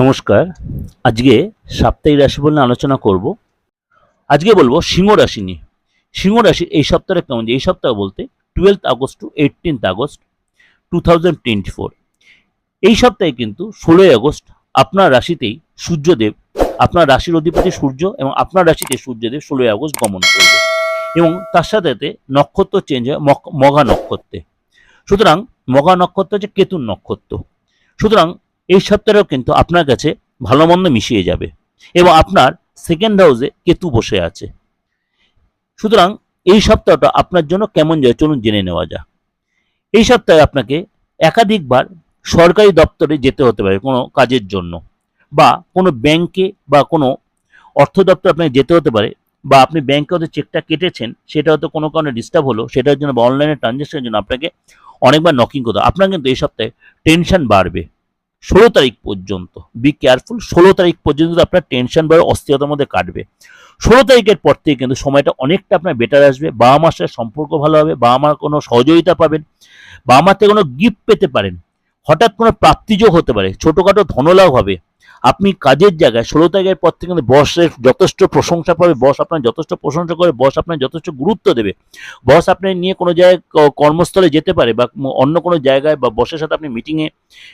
নমস্কার। আজকে সাপ্তাহিক রাশিফল নিয়ে আলোচনা করব। আজকে বলব সিংহ রাশি নিয়ে। সিংহ রাশি এই সপ্তাহে কেমন? এই সপ্তাহ বলতে twelfth August to eighteenth August to এই সপ্তাহে কিন্তু ষোলোই আগস্ট আপনার রাশিতেই সূর্যদেব, আপনার রাশির অধিপতি সূর্য এবং আপনার রাশিতে সূর্যদেব ষোলোই আগস্ট গমন করবে। এবং তার সাথে সাথে নক্ষত্র চেঞ্জ হয় মঘা নক্ষত্রে। সুতরাং মগা নক্ষত্র হচ্ছে কেতুর নক্ষত্র। সুতরাং এই সপ্তাহেও কিন্তু আপনার কাছে ভালো মন্দ মিশিয়ে যাবে এবং আপনার সেকেন্ড হাউসে কেতু বসে আছে। সুতরাং এই সপ্তাহটা আপনার জন্য কেমন যায় চলুন জেনে নেওয়া যাক। এই সপ্তাহে আপনাকে একাধিকবার সরকারি দপ্তরে যেতে হতে পারে কোনো কাজের জন্য বা কোনো ব্যাংকে বা কোনো অর্থ দপ্তর আপনাকে যেতে হতে পারে বা আপনি ব্যাংকে হয়তো চেকটা কেটেছেন, সেটা হয়তো কোনো কারণে ডিস্টার্ব হলো, সেটার জন্য বা অনলাইনে ট্রানজ্যাকশনের জন্য আপনাকে অনেকবার নকিং করতে। আপনার কিন্তু এই সপ্তাহে টেনশন বাড়বে। ষোলো তারিখ পর্যন্ত। বি কেয়ারফুল ষোলো তারিখ পর্যন্ত আপনার টেনশন বা অস্থিরতার মধ্যে কাটবে। ষোলো তারিখের পর থেকে কিন্তু সময়টা অনেকটা আপনার বেটার আসবে। বাবা মার সাথে সম্পর্ক ভালো হবে, বাবা মার কোনো সহযোগিতা পাবেন, বাবা মার থেকে কোনো গিফট পেতে পারেন। হঠাৎ কোনো প্রাপ্তিযোগ হতে পারে, ছোটোখাটো ধনলাভ হবে। আপনি কাজের জায়গায়, ষোলো তারিখের পর থেকে বসের যথেষ্ট প্রশংসা পাবে, বস আপনার যথেষ্ট প্রশংসা করে, বস আপনার যথেষ্ট গুরুত্ব দেবে। বস আপনার নিয়ে কোনো জায়গায় কর্মস্থলে যেতে পারে বা অন্য কোনো জায়গায় বা বসের সাথে আপনি মিটিংয়ে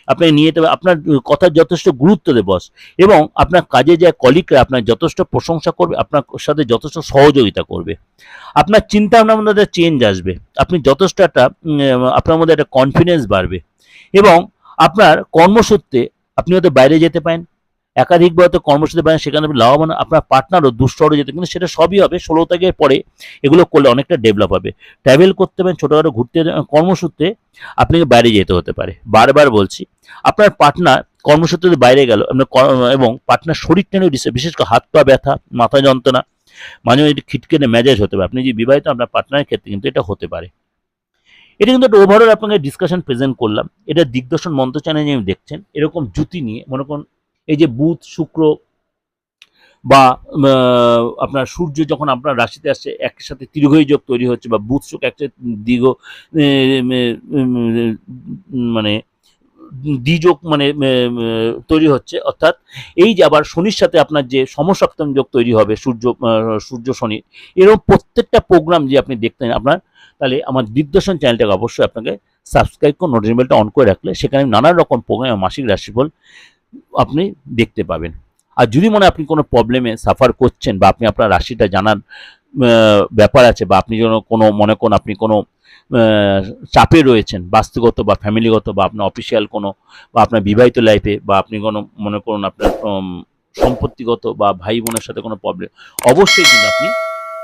আপনাকে নিয়ে যেতে আপনার কথার যথেষ্ট গুরুত্ব দেবে বস। এবং আপনার কাজে যায় কলিগরা আপনার যথেষ্ট প্রশংসা করবে, আপনার সাথে যথেষ্ট সহযোগিতা করবে। আপনার চিন্তা ভাবনার মধ্যে একটা চেঞ্জ আসবে। আপনি যথেষ্ট একটা আপনার মধ্যে একটা কনফিডেন্স বাড়বে। এবং আপনার কর্মসূত্রে আপনি হয়তো বাইরে যেতে পারেন একাধিকবার তো কর্মসূত্রে পারেন সেখানে লাভবান আপনার পার্টনারও দুঃস্থরে যেতে কিন্তু সেটা সবই হবে। ষোলো তারিখের পরে এগুলো করলে অনেকটা ডেভেলপ হবে। ট্রাভেল করতে পারেন ছোটোখাটো ঘুরতে কর্মসূত্রে আপনাকে বাইরে যেতে হতে পারে। বারবার বলছি আপনার পার্টনার কর্মসূত্রে বাইরে গেল আপনার এবং পার্টনার শরীরটা নিয়ে ডিস্টার্ব, বিশেষ করে হাত পা ব্যথা মাথা যন্ত্রণা মাঝে মাঝে খিটকেনে মেজাজ হতে পারে। আপনি যে বিবাহিত আপনার পার্টনারের ক্ষেত্রে কিন্তু এটা হতে পারে। এটা কিন্তু একটা ওভারঅল আপনাকে ডিসকাশন প্রেজেন্ট করলাম। এটা দিগদর্শন মন্ত্র চ্যানেলে আমি দেখছেন এরকম জুতি নিয়ে মনে করুন এই যে বুধ, শুক্র বা আপনার সূর্য যখন আপনার রাশিতে আসছে একই সাথে দীর্ঘই যোগ তৈরি হচ্ছে বা বুধ, শুক্র একসাথে দীর্ঘ মানে দ্বিযোগ মানে তৈরি হচ্ছে। অর্থাৎ এই যে আবার শনির সাথে আপনার যে সমসপ্তম যোগ তৈরি হবে, সূর্য সূর্য শনি, এরকম প্রত্যেকটা প্রোগ্রাম যে আপনি দেখতেন আপনার, তাহলে আমার দিগদর্শন চ্যানেলটাকে অবশ্যই আপনাকে সাবস্ক্রাইব করে নোটিফিকেশনটা অন করে রাখলে সেখানে নানা রকম প্রোগ্রাম মাসিক রাশিফল আপনি দেখতে পাবেন। আর যদি মনে আপনি কোনো প্রবলেমে সাফার করছেন বা আপনি আপনার রাশিটা জানার ব্যাপার আছে বা আপনি যেন কোনো, মনে করুন আপনি কোনো চাপে রয়েছেন, বাস্তুগত বা ফ্যামিলিগত বা আপনার অফিসিয়াল কোনো বা আপনার বিবাহিত লাইফে বা আপনি কোনো, মনে করুন আপনার সম্পত্তিগত বা ভাই বোনের সাথে কোনো প্রবলেম অবশ্যই কিন্তু আপনি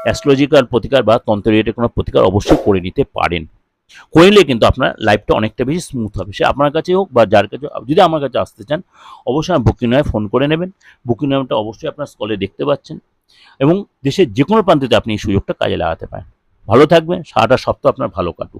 অ্যাস্ট্রোলজিক্যাল প্রতিকার বা তন্ত্র রিলেটেড কোনো প্রতিকার অবশ্যই করে নিতে পারেন। করলে কিন্তু আপনার লাইফটা অনেকটা বেশি স্মুথ হবে। সে আপনার কাছে হোক বা যার কাছে যদি আমার কাছে আসতে চান, অবশ্যই বুকিং নয় ফোন করে নেবেন। বুকিং নামটা অবশ্যই আপনার স্কলে দেখতে পাচ্ছেন এবং দেশের যে কোনো প্রান্তে আপনি এই সুযোগটা কাজে লাগাতে পারেন। ভালো থাকবেন, সারাটা সপ্তাহ আপনার ভালো কাটুক।